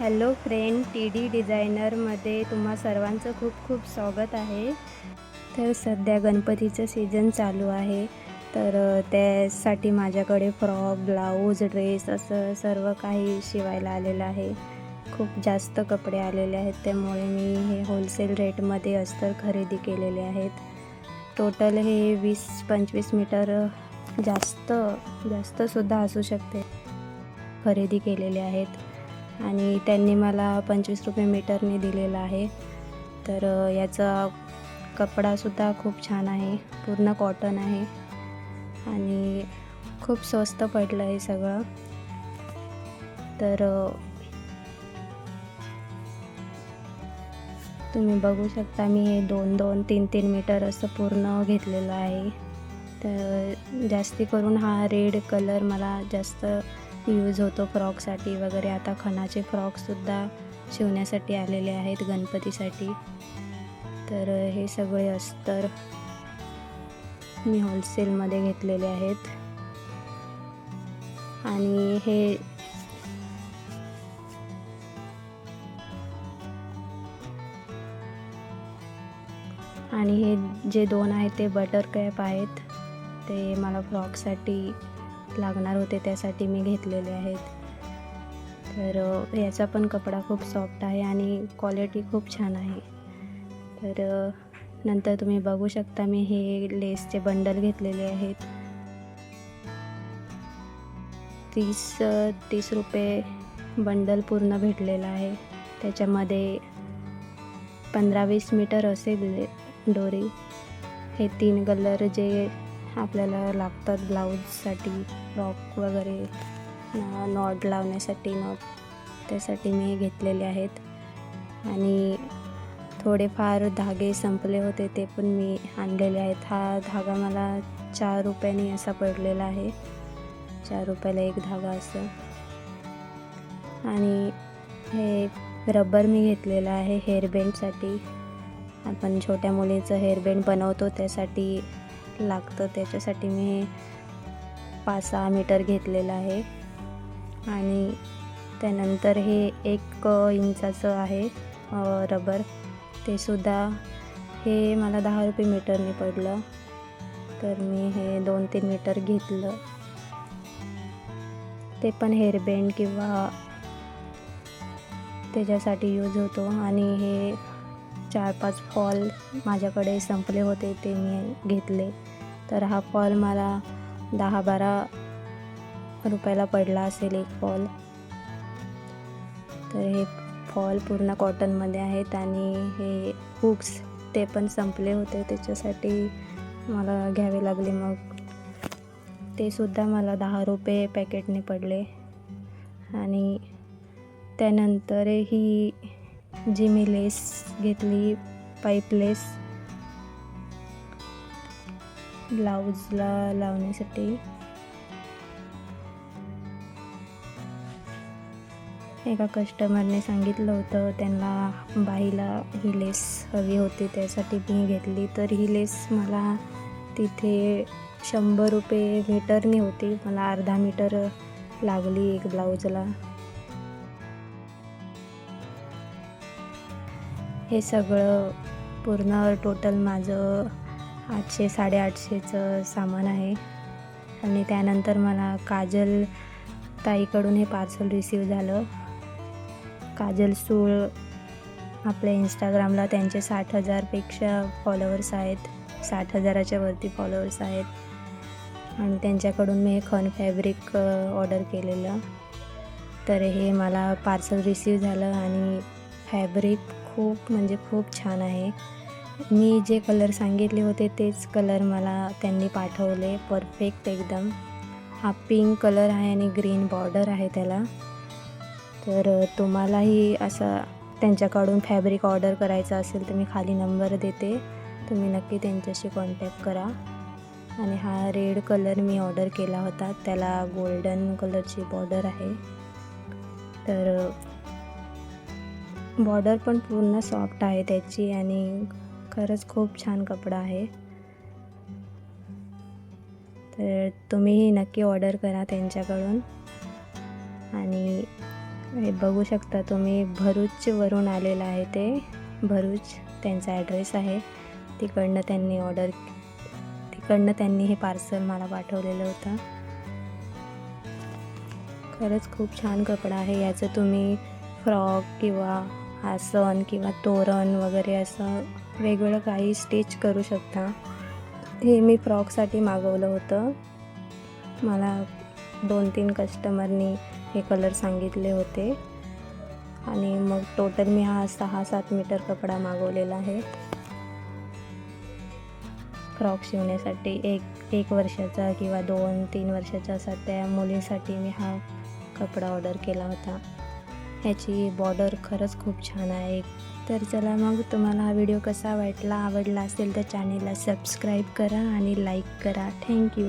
Hello friend T D डिझायनरमध्ये तुम्हा सर्वांचं खूप खूप स्वागत आहे. तर सध्या गणपतीचं सीझन चालू आहे. तर त्यासाठी माझ्याकडे फ्रॉक ब्लाऊज ड्रेस असं सर्व काही शिवायला आलेलं आहे. खूप जास्त कपडे आलेले आहेत त्यामुळे मी हे होलसेल रेटमध्ये अस्तर खरेदी केलेले आहेत. टोटल हे वीस पंचवीस मीटर जास्त जास्तसुद्धा असू शकते खरेदी केलेले आहेत. आणि त्यांनी मला पंचवीस रुपये मीटरने दिलेला आहे. तर याचा कपडासुद्धा खूप छान आहे. पूर्ण कॉटन आहे. आणि खूप स्वस्त पडलं आहे सगळं. तर तुम्ही बघू शकता मी हे दोन दोन तीन तीन मीटर असं पूर्ण घेतलेलं आहे. तर जास्ती करून हा रेड कलर मला जास्त यूज होतो फ्रॉकसाठी वगैरे. आता खणाचे फ्रॉकसुद्धा शिवण्यासाठी आलेले आहेत गणपतीसाठी. तर हे सगळे अस्तर मी होलसेलमध्ये घेतलेले आहेत. आणि हे आणि हे जे दोन आहेत ते बटर कॅप आहेत. ते मला फ्रॉकसाठी लागणार होते त्यासाठी मी घेतलेले आहेत. तर याचा पण कपडा खूप सॉफ्ट आहे आणि क्वालिटी खूप छान आहे. तर नंतर तुम्ही बघू शकता मी हे लेसचे बंडल घेतलेले आहेत. तीस तीस रुपये बंडल पूर्ण भेटलेलं आहे. त्याच्यामध्ये पंधरा वीस मीटर असेल दोरी. हे तीन कलर जे आपल्याला लागतात ब्लाऊजसाठी फ्रॉक वगैरे नॉट लावण्यासाठी नॉट त्यासाठी मी घेतलेले आहेत. आणि थोडेफार धागे संपले होते ते पण मी आणलेले आहेत. हा धागा मला चार रुपयाने असा पडलेला आहे. चार रुपयाला एक धागा असं. आणि हे रबर मी घेतलेलं आहे हेअरबँडसाठी आपण छोट्या मुलीचं हेअरबँड बनवतो त्यासाठी लागतं त्याच्यासाठी मी पाच सहा मीटर घेतलेलं आहे. आणि त्यानंतर हे एक इंचाचं आहे रबर. ते सुद्धा हे मला दहा रुपये मीटरने पडलं. तर मी हे दोन तीन मीटर घेतलं. ते पण हेअरबँड किंवा त्याच्यासाठी यूज होतो. आणि हे चार पाच फॉल माझ्याकडे संपले होते ते मी घेतले. तर हा फॉल मला दहा बारा रुपयाला पडला असेल एक फॉल. तर हे फॉल पूर्ण कॉटनमध्ये आहेत आणि हे हुक्स ते पण संपले होते. त्याच्यासाठी मला घ्यावे लागले मग. ते सुद्धा मला दहा रुपये पॅकेटने पडले. आणि त्यानंतर ही जी मी लेस घेतली पाईप लेस ब्लाऊजला लावण्यासाठी. एका कस्टमरने सांगितलं होतं त्यांना बाईला ही लेस हवी होती त्यासाठी मी घेतली. तर ही लेस मला तिथे शंभर रुपये मीटरनी होती मला अर्धा मीटर लागली एक ब्लाऊजला. हे सगळं पूर्ण टोटल माझं आठशे साडेआठशेचं सामान आहे. आणि त्यानंतर मला काजल ताईकडून हे पार्सल रिसीव झालं. काजल सूळ आपल्या इंस्टाग्रामला त्यांचे साठ हजारपेक्षा फॉलोअर्स आहेत. साठ हजाराच्या वरती फॉलोअर्स आहेत. आणि त्यांच्याकडून मी हे खन फॅब्रिक ऑर्डर केलेलं. तर हे मला पार्सल रिसीव झालं आणि फॅब्रिक खूप म्हणजे खूप छान आहे. मी जे कलर सांगितले होते तेच कलर मला त्यांनी पाठवले. परफेक्ट एकदम. हा पिंक कलर आहे आणि ग्रीन बॉर्डर आहे त्याला. तर तुम्हालाही असा त्यांच्याकडून फॅब्रिक ऑर्डर करायचा असेल तर मी खाली नंबर देते. तुम्ही नक्की त्यांच्याशी कॉन्टॅक्ट करा. आणि हा रेड कलर मी ऑर्डर केला होता. त्याला गोल्डन कलरची बॉर्डर आहे. तर बॉर्डर पण पूर्ण सॉफ्ट आहे त्याची आणि खरंच खूप छान कपडा आहे. तर तुम्हीही नक्की ऑर्डर करा त्यांच्याकडून. आणि हे बघू शकता तुम्ही भरूचवरून आलेलं आहे ते. भरूच त्यांचा ॲड्रेस आहे. तिकडनं त्यांनी ऑर्डर तिकडनं त्यांनी हे पार्सल मला पाठवलेलं होतं. खरंच खूप छान कपडा आहे. याचं तुम्ही फ्रॉक किंवा आसन किंवा तोरण वगैरे असं वेगवेगळं काही स्टिच करू शकता. हे मी फ्रॉकसाठी मागवलं होतं. मला दोन तीन कस्टमरनी हे कलर सांगितले होते. आणि मग टोटल मी हा सहा सात मीटर कपडा मागवलेला आहे. फ्रॉक शिवण्यासाठी एक एक वर्षाचा किंवा दोन तीन वर्षाचा असा त्या मुलींसाठी मी हा कपडा ऑर्डर केला होता. ह्याची बॉर्डर खरंच खूप छान आहे. तर चला मग तुम्हाला हा व्हिडिओ कसा वाटला आवडला असेल तर चॅनेलला सबस्क्राईब करा आणि लाईक करा. थँक्यू